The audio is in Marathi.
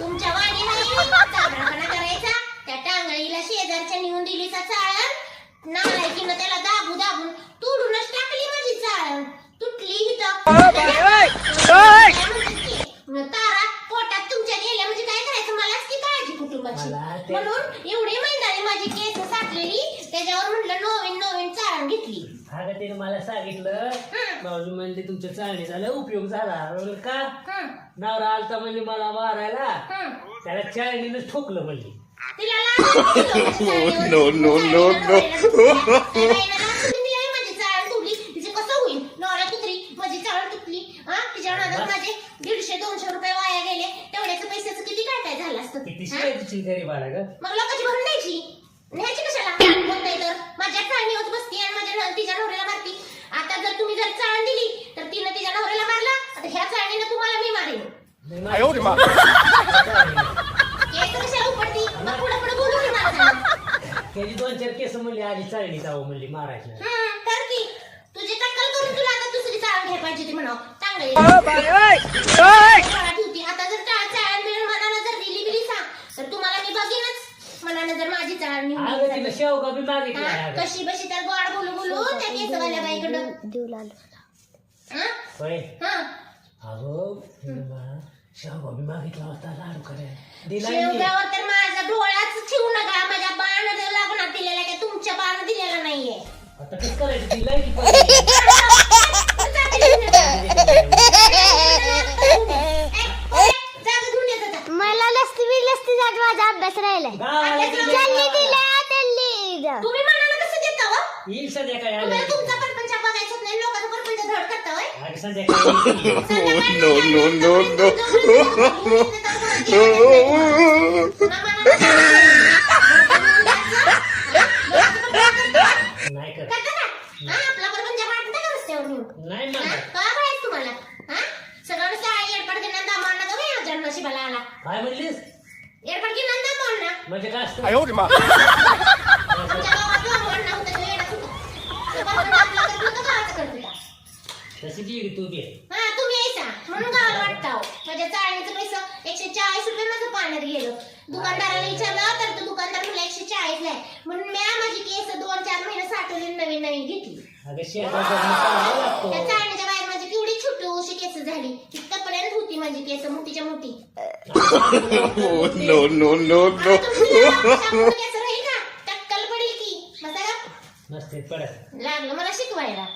तुमच्या वाणी करायचा त्या टांगळीला शेजारच्या नेऊन दिली सा चाळण नालायकीनं त्याला दाबू दाबून तुडूनच टाकली माझी चाळण तुटली हिथं तारा पोटात तुमच्या गेल्या म्हणजे काय करायचं मलाच की कुटुंबाची मला ते- म्हणून एवढी महिन्याने माझी केस साठलेली त्याच्यावर म्हटलं नवीन नवीन चाळण घेतली. अगं तिने मला सांगितलं हं. भाऊजी म्हणजे तुमच्या चाळणीचा लय उपयोग झाला. म्हणलं का? हं, नवरा आलता म्हणजे मला मारायला हं. त्याला चाळणीनं ठोकलं म्हणजे तिला No, no, no, no. तिला माझी चाळण तुटली. तिचे कसं होईल? नवरा कुत्री माझी चाळण तुटली. हा तिच्या नादात माझे दीडशे दोनशे रुपये हा? ग मग लोकांची भरून द्यायची. न्यायची कशाला? बोलताय तर? माझ्या चाळणीवर बसती आणि माझ्या न- तिच्या नवऱ्याला मारती. आता जर तुम्ही जर चाळण दिली तर तिनं तिच्या नवऱ्याला मारला आता ह्या चाळणीनं तुम्हाला मी मारेन. नाही. यायचं कशाला उपडती? मग पुढे पुढे त्याची दोन चार केस म्हणली आधी चाळणी जावं म्हणली मारायचं हं, तर की. तुझी टक्कल करून तुला आता दुसरी चाळ घ्यायला पाहिजे ती म्हणावं. चांगली जर चाळ चाळ मिळून मनानं जर दिली बिली सांग तर तुम्हाला मी बघीनच मनानं जर माझी चाळ निवडून अगं तिला दिली. शेवगा बी मागितला अगं कशी बशी? तर गोड बोलू बोलू त्या केसवाल्या बाईकडं हं? होय. हं. अगं तिने मला शेवगा बी मागितला होता लाडू करायला दिला नाही. शेवग्यावर तर माझा डोळाच ठेवू नका. माझ्या बाण लग्नात दिलेला काय तुमच्या बाण दिलेला नाहीये. आता कसं करायचं? तिला की. येईल संध्याकाळी आले तुम्हाला तुमचा परपंच बघायचं नाही लोकांचा परपंच धड करता होय अरे संध्याकाळी येईल. संध्याकाळी no, नाही no, no, आलं no. तर तुम्ही तुमचं परपंच नाही कर करता का? हा, आपला परपंच वाटतं का रस्त्यावर येऊन? नाही हा? म्हणणार का बाई तुम्हाला? हा? सगळं रस्ता आहे, येडपाड घेणं, दामं आणणं, जाऊ या जन्म शिवाला आला. काय म्हणलीस येडपाड घेणं, दामं आणणं. म्हणजे काय असतं 哎呦我的妈！म्हणून गावाला वाटतं. माझ्या चाळणीचं पैसे एकशे चाळीस रुपये माझं पाण्यात गेलं. दुकानदाराला विचारलं तर तो दुकानदार म्हणला एकशे चाळीस नाही. म्हणून मी माझी केस दोन चार महिने साठवली नवीन नवीन घेतली. अगं लागतो. त्या चाळणीच्या बाहेर माझी केवढी छोटी केस झाली. इतपर्यंत होती माझी केस मोठीच्या मोठी. Oh, no, no, no, no. केस राहील का टक्कल पडेल की. नसते पडत. लागलं मला शिकवायला.